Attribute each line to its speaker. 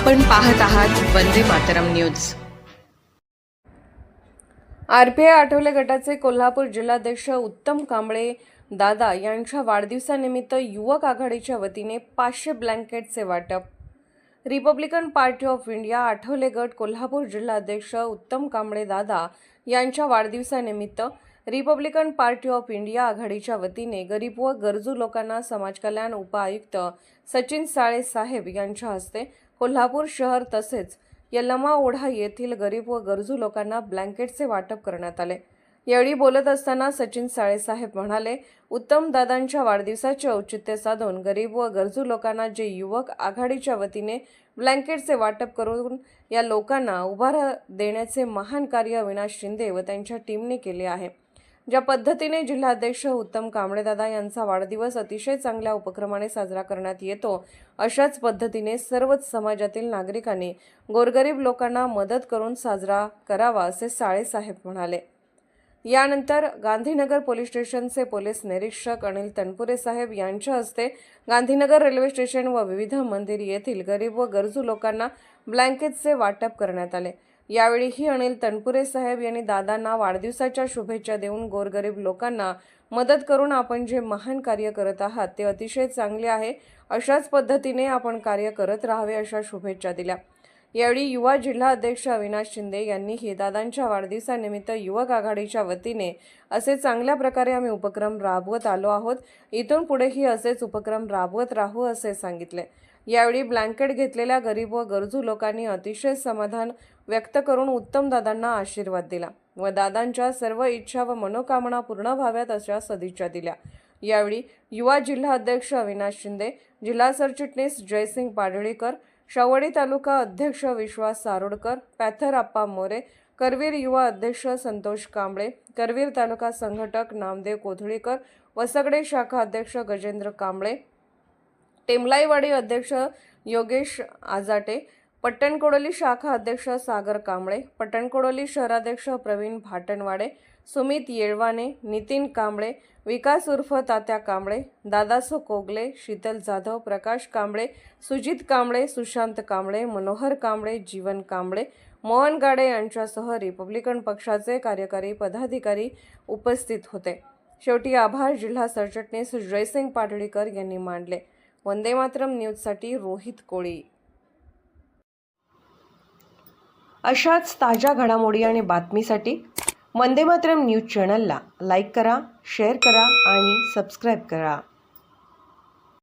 Speaker 1: आपण पाहत आहात वंदे मातरम न्यूज.
Speaker 2: आरपीआय आठवले गटाचे कोल्हापूर जिल्हाध्यक्ष उत्तम कांबळे दादा यांच्या वाढदिवसानिमित्त युवक आघाडीच्या वतीने पाचशे ब्लँकेटचे वाटप. Republican party of India Athawale गट कोल्हापूर जिल्हाध्यक्ष उत्तम कांबळे दादा यांच्या वाढदिवसानिमित्त रिपब्लिकन पार्टी ऑफ इंडिया आघाडीच्या वतीने गरीब व गरजू लोकांना समाजकल्याण उपआयुक्त सचिन साळे साहेब यांच्या हस्ते कोल्हापूर शहर तसेच यल्लमा ओढा येथील गरीब व गरजू लोकांना ब्लँकेटचे वाटप करण्यात आले. यावेळी बोलत असताना सचिन साळेसाहेब म्हणाले उत्तम दादांच्या वाढदिवसाचे औचित्य साधून गरीब व गरजू लोकांना जे युवक आघाडीच्या वतीने ब्लँकेटचे वाटप करून या लोकांना उभारा देण्याचे महान कार्य अविनाश शिंदे व त्यांच्या टीमने केले आहे. ज्या पद्धतीने जिल्हाध्यक्ष उत्तम कांबळेदादा यांचा वाढदिवस अतिशय चांगल्या उपक्रमाने साजरा करण्यात येतो अशाच पद्धतीने सर्वच समाजातील नागरिकांनी गोरगरीब लोकांना मदत करून साजरा करावा असे साळेसाहेब म्हणाले. यानंतर गांधीनगर पोलीस स्टेशनचे पोलीस निरीक्षक अनिल तनपुरे साहेब यांच्या हस्ते गांधीनगर रेल्वे स्टेशन व विविध मंदिर येथील गरीब व गरजू लोकांना ब्लँकेटचे वाटप करण्यात आले. यावेळीही अनिल तनपुरे साहेब यांनी दादांना वाढदिवसाच्या शुभेच्छा देऊन गोरगरीब लोकांना मदत करून आपण जे महान कार्य करत आहात ते अतिशय चांगले आहे. अशाच पद्धतीने आपण कार्य करत राहावे अशा शुभेच्छा दिल्या. यावेळी युवा जिल्हा अध्यक्ष अविनाश शिंदे यांनीही दादांच्या वाढदिवसानिमित्त युवक आघाडीच्या वतीने असे चांगल्या प्रकारे आम्ही उपक्रम राबवत आलो आहोत. इथून पुढेही असेच उपक्रम राबवत राहू असे सांगितले. यावेळी ब्लँकेट घेतलेल्या गरीब व गरजू लोकांनी अतिशय समाधान व्यक्त करून उत्तम दादांना आशीर्वाद दिला व दादांच्या सर्व इच्छा व मनोकामना पूर्ण व्हाव्यात अशा सदिच्छा दिल्या. यावेळी युवा जिल्हा अध्यक्ष अविनाश शिंदे जिल्हा सरचिटणीस जयसिंग पाडळीकर शवडी तालुका अध्यक्ष विश्वास सारोडकर पॅथर आप्पा मोरे करवीर युवा अध्यक्ष संतोष कांबळे करवीर तालुका संघटक नामदेव कोथळीकर वसगडे शाखा अध्यक्ष गजेंद्र कांबळे टेमलाईवाडी अध्यक्ष योगेश आजाटे पट्टणकोडोली शाखा अध्यक्ष सागर कांबळे पट्टणकोडोली शहराध्यक्ष प्रवीण भाटणवाडे सुमित येळवाने नितीन कांबळे विकास उर्फ तात्या कांबळे दादासो कोगले शीतल जाधव प्रकाश कांबळे सुजित कांबळे सुशांत कांबळे मनोहर कांबळे जीवन कांबळे मोहन गाडे यांच्यासह रिपब्लिकन पक्षाचे कार्यकारी पदाधिकारी उपस्थित होते. शेवटी आभार जिल्हा सरचिटणीस जयसिंग पाटळीकर यांनी मांडले. वंदे मातरम न्यूजसाठी रोहित कोळी. अशाच ताज्या घडामोडी आणि बातमीसाठी वंदे मातरम न्यूज चॅनलला लाईक करा शेअर करा आणि सबस्क्राईब करा.